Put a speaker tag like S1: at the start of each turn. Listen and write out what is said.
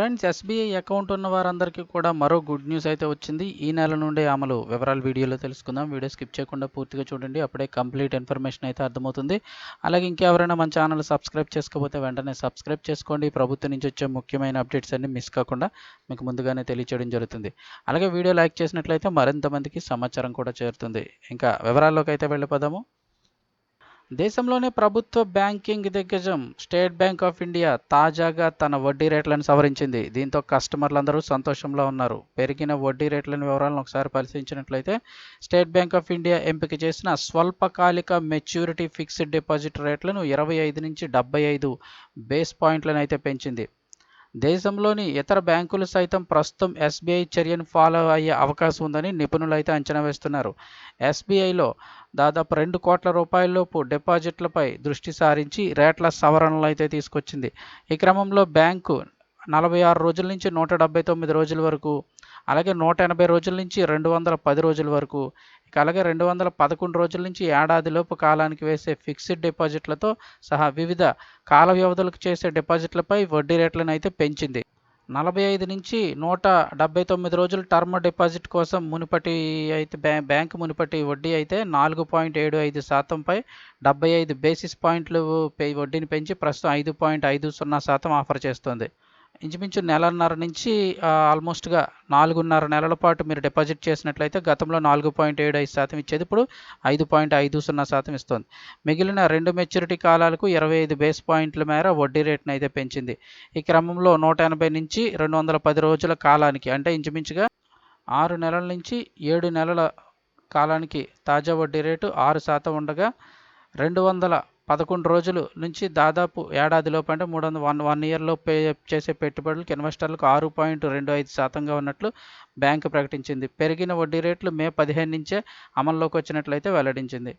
S1: Friends SBI account ఉన్న వారందరికీ కూడా మరో గుడ్ న్యూస్ అయితే వచ్చింది. ఈ నెల నుండి అమలు. వివరాలు వీడియోలో తెలుసుకుందాం. వీడియో స్కిప్ చేయకుండా పూర్తిగా చూడండి. అప్పుడే కంప్లీట్ ఇన్ఫర్మేషన్ అయితే అర్థమవుతుంది. అలాగే ఇంకెవరైనా మన ఛానల్ సబ్స్క్రైబ్ చేసుకోకపోతే వెంటనే సబ్స్క్రైబ్ చేసుకోండి. ప్రభుత్వం నుంచి వచ్చే ముఖ్యమైన అప్డేట్స్ అన్ని మిస్ కాకుండా మీకు ముందుగానే తెలియచేయడం జరుగుతుంది. అలాగే వీడియో లైక్ చేసినట్లయితే మరింత మందికి సమాచారం కూడా చేరుతుంది. ఇంకా వివరాల్లోకి అయితే వెళ్ళిపోదాము. దేశంలోనే ప్రభుత్వ బ్యాంకింగ్ దిగ్గజం స్టేట్ బ్యాంక్ ఆఫ్ ఇండియా తాజాగా తన వడ్డీ రేట్లను సవరించింది. దీంతో కస్టమర్లందరూ సంతోషంలో ఉన్నారు. పెరిగిన వడ్డీ రేట్లను వివరాలను ఒకసారి పరిశీలించినట్లయితే స్టేట్ బ్యాంక్ ఆఫ్ ఇండియా ఎంపిక చేసిన స్వల్పకాలిక మెచ్యూరిటీ ఫిక్స్డ్ డిపాజిట్ రేట్లను ఇరవై ఐదు నుంచి డెబ్బై ఐదు బేస్ పాయింట్లను అయితే పెంచింది. దేశంలోని ఇతర బ్యాంకులు సైతం ప్రస్తుతం ఎస్బీఐ చర్యను ఫాలో అయ్యే అవకాశం ఉందని నిపుణులు అయితే అంచనా వేస్తున్నారు. ఎస్బీఐలో దాదాపు రెండు కోట్ల రూపాయలలోపు డిపాజిట్లపై దృష్టి సారించి రేట్ల సవరణలు అయితే తీసుకొచ్చింది. ఈ క్రమంలో బ్యాంకు నలభై ఆరు రోజుల నుంచి నూట డెబ్బై తొమ్మిది రోజుల వరకు అలాగే నూట ఎనభై రోజుల నుంచి రెండు వందల పది రోజుల వరకు ఇక అలాగే రెండు వందల పదకొండు రోజుల నుంచి ఏడాదిలోపు కాలానికి వేసే ఫిక్స్డ్ డిపాజిట్లతో సహా వివిధ కాల వ్యవధులకు చేసే డిపాజిట్లపై వడ్డీ రేట్లను అయితే పెంచింది. నలభై ఐదు నుంచి నూట డెబ్బై తొమ్మిది రోజులు టర్మ్ డిపాజిట్ కోసం మునుపటి అయితే బ్యా బ్యాంకు మునుపటి వడ్డీ అయితే నాలుగు పాయింట్ ఏడు ఐదు శాతంపై డెబ్బై ఐదు బేసిస్ పాయింట్లు పే- వడ్డీని పెంచి ప్రస్తుతం ఐదు పాయింట్ ఐదు సున్నా శాతం ఆఫర్ చేస్తుంది. ఇంచుమించు నెలన్నర నుంచి ఆల్మోస్ట్గా నాలుగున్నర నెలల పాటు మీరు డిపాజిట్ చేసినట్లయితే గతంలో నాలుగు పాయింట్ ఏడు ఐదు శాతం ఇచ్చేది. ఇప్పుడు ఐదు పాయింట్ ఐదు సున్నా శాతం ఇస్తుంది. మిగిలిన రెండు మెచ్యూరిటీ కాలాలకు ఇరవై ఐదు బేస్ పాయింట్ల మేర వడ్డీ రేట్ను అయితే పెంచింది. ఈ క్రమంలో నూట ఎనభై నుంచి రెండు వందల పది రోజుల కాలానికి అంటే ఇంచుమించుగా ఆరు నెలల నుంచి ఏడు నెలల కాలానికి తాజా వడ్డీ రేటు ఆరు శాతం ఉండగా రెండు వందల పదకొండు రోజులు నుంచి దాదాపు ఏడాదిలోపు అంటే మూడు వందల వన్ వన్ ఇయర్లో పే చేసే పెట్టుబడులకు ఇన్వెస్టర్లకు ఆరు పాయింట్ రెండు ఐదు శాతంగా ఉన్నట్లు బ్యాంకు ప్రకటించింది. పెరిగిన వడ్డీ రేట్లు మే పదిహేను నుంచే అమల్లోకి వచ్చినట్లయితే వెల్లడించింది.